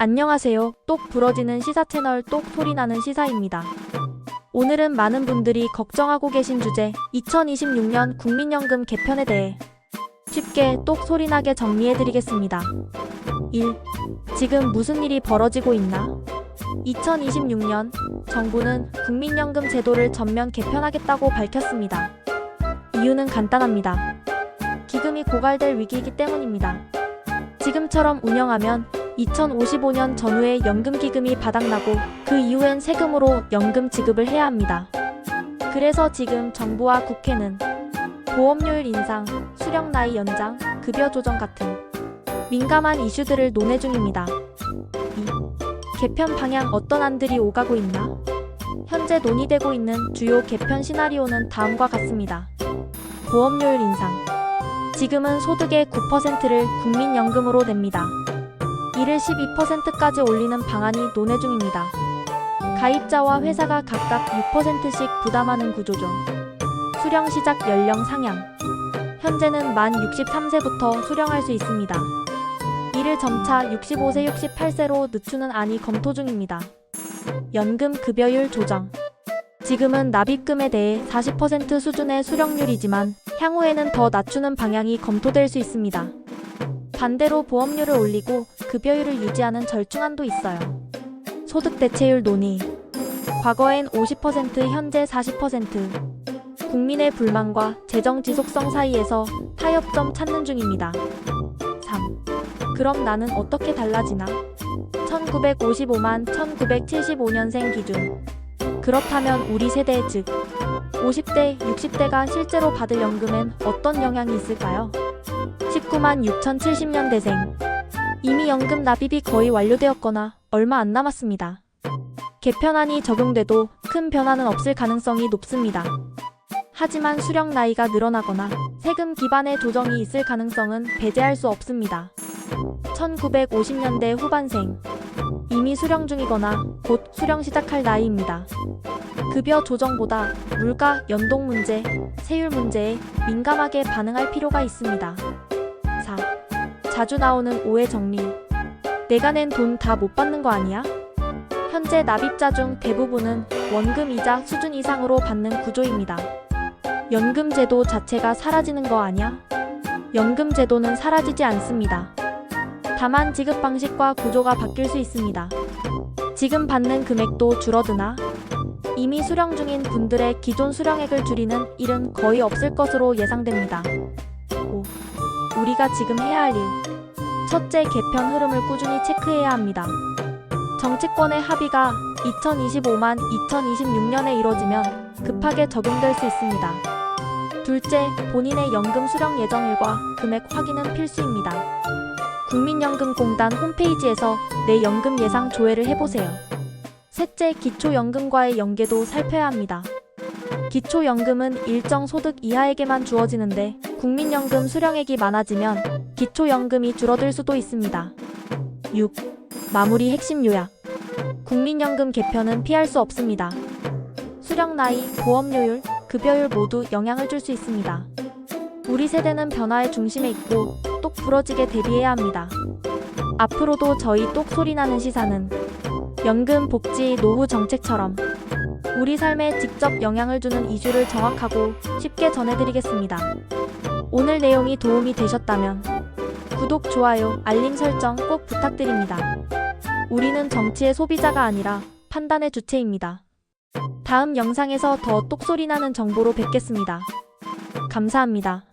안녕하세요. 똑 부러지는 시사 채널 똑 소리나는 시사입니다. 오늘은 많은 분들이 걱정하고 계신 주제 2026년 국민연금 개편에 대해 쉽게 똑 소리나게 정리해드리겠습니다. 1. 지금 무슨 일이 벌어지고 있나? 2026년 정부는 국민연금 제도를 전면 개편하겠다고 밝혔습니다. 이유는 간단합니다. 기금이 고갈될 위기이기 때문입니다. 지금처럼 운영하면 2055년 전후에 연금기금이 바닥나고 그 이후엔 세금으로 연금 지급을 해야 합니다. 그래서 지금 정부와 국회는 보험료율 인상, 수령 나이 연장, 급여 조정 같은 민감한 이슈들을 논의 중입니다. 2. 개편 방향 어떤 안들이 오가고 있나? 현재 논의되고 있는 주요 개편 시나리오는 다음과 같습니다. 보험료율 인상. 지금은 소득의 9%를 국민연금으로 냅니다. 이를 12%까지 올리는 방안이 논의 중입니다. 가입자와 회사가 각각 6%씩 부담하는 구조죠. 수령 시작 연령 상향. 현재는 만 63세부터 수령할 수 있습니다. 이를 점차 65세, 68세로 늦추는 안이 검토 중입니다. 연금 급여율 조정. 지금은 납입금에 대해 40% 수준의 수령률이지만 향후에는 더 낮추는 방향이 검토될 수 있습니다. 반대로 보험료를 올리고 급여율을 유지하는 절충안도 있어요. 소득 대체율 논의. 과거엔 50% 현재 40%. 국민의 불만과 재정 지속성 사이에서 타협점 찾는 중입니다. 3. 그럼 나는 어떻게 달라지나? 1955만 1975년생 기준. 그렇다면 우리 세대 즉 50대, 60대가 실제로 받을 연금엔 어떤 영향이 있을까요? 19만 6070년대생. 이미 연금 납입이 거의 완료되었거나 얼마 안 남았습니다. 개편안이 적용돼도 큰 변화는 없을 가능성이 높습니다. 하지만 수령 나이가 늘어나거나 세금 기반의 조정이 있을 가능성은 배제할 수 없습니다. 1950년대 후반생. 이미 수령 중이거나 곧 수령 시작할 나이입니다. 급여 조정보다 물가 연동 문제, 세율 문제에 민감하게 반응할 필요가 있습니다. 4. 자주 나오는 오해 정리. 내가 낸 돈 다 못 받는 거 아니야? 현재 납입자 중 대부분은 원금 이자 수준 이상으로 받는 구조입니다. 연금 제도 자체가 사라지는 거 아니야? 연금 제도는 사라지지 않습니다. 다만 지급 방식과 구조가 바뀔 수 있습니다. 지금 받는 금액도 줄어드나? 이미 수령 중인 분들의 기존 수령액을 줄이는 일은 거의 없을 것으로 예상됩니다. 5. 우리가 지금 해야 할 일. 첫째, 개편 흐름을 꾸준히 체크해야 합니다. 정치권의 합의가 2025만 2026년에 이뤄지면 급하게 적용될 수 있습니다. 둘째, 본인의 연금 수령 예정일과 금액 확인은 필수입니다. 국민연금공단 홈페이지에서 내 연금 예상 조회를 해보세요. 셋째, 기초연금과의 연계도 살펴야 합니다. 기초연금은 일정 소득 이하에게만 주어지는데 국민연금 수령액이 많아지면 기초연금이 줄어들 수도 있습니다. 6. 마무리 핵심 요약. 국민연금 개편은 피할 수 없습니다. 수령 나이, 보험료율, 급여율 모두 영향을 줄 수 있습니다. 우리 세대는 변화의 중심에 있고 똑 부러지게 대비해야 합니다. 앞으로도 저희 똑 소리나는 시사는 연금, 복지, 노후 정책처럼 우리 삶에 직접 영향을 주는 이슈를 정확하고 쉽게 전해드리겠습니다. 오늘 내용이 도움이 되셨다면 구독, 좋아요, 알림 설정 꼭 부탁드립니다. 우리는 정치의 소비자가 아니라 판단의 주체입니다. 다음 영상에서 더 똑소리 나는 정보로 뵙겠습니다. 감사합니다.